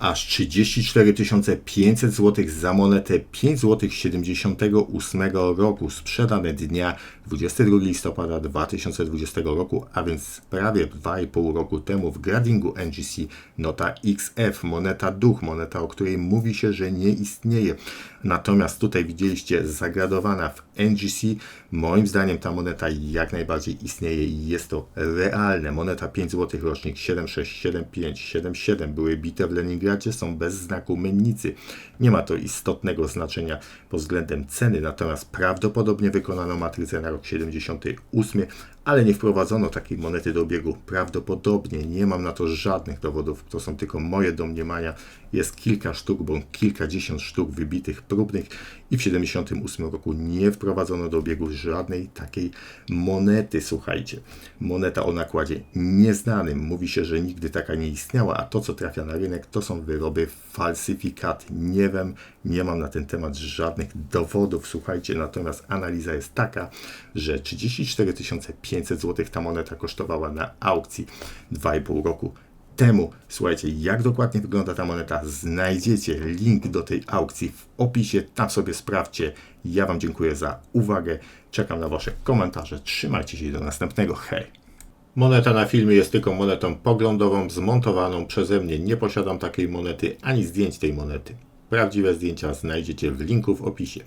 aż 34 500 zł za monetę 5 zł 78 roku, sprzedane dnia 22 listopada 2020 roku, a więc prawie 2,5 roku temu w gradingu NGC nota XF, moneta duch, moneta, o której mówi się, że nie istnieje. Natomiast tutaj widzieliście zagradowana w NGC. Moim zdaniem ta moneta jak najbardziej istnieje i jest to realne. Moneta 5 zł rocznik 7675, 77 były bite w Leningradzie, są bez znaku mennicy. Nie ma to istotnego znaczenia pod względem ceny, natomiast prawdopodobnie wykonano matrycę na rok 78, ale nie wprowadzono takiej monety do obiegu. Prawdopodobnie nie mam na to żadnych dowodów, to są tylko moje domniemania. Jest kilka sztuk, bądź kilkadziesiąt sztuk wybitych próbnych i w 78 roku nie wprowadzono do obiegu żadnej takiej monety. Słuchajcie, moneta o nakładzie nieznanym. Mówi się, że nigdy taka nie istniała, a to, co trafia na rynek, to wyroby falsyfikat. Nie wiem, nie mam na ten temat żadnych dowodów. Słuchajcie, natomiast analiza jest taka, że 34 500 zł ta moneta kosztowała na aukcji 2,5 roku temu. Słuchajcie, jak dokładnie wygląda ta moneta, znajdziecie link do tej aukcji w opisie, tam sobie sprawdźcie. Ja Wam dziękuję za uwagę, czekam na Wasze komentarze, trzymajcie się do następnego, hej! Moneta na filmie jest tylko monetą poglądową, zmontowaną przeze mnie. Nie posiadam takiej monety, ani zdjęć tej monety. Prawdziwe zdjęcia znajdziecie w linku w opisie.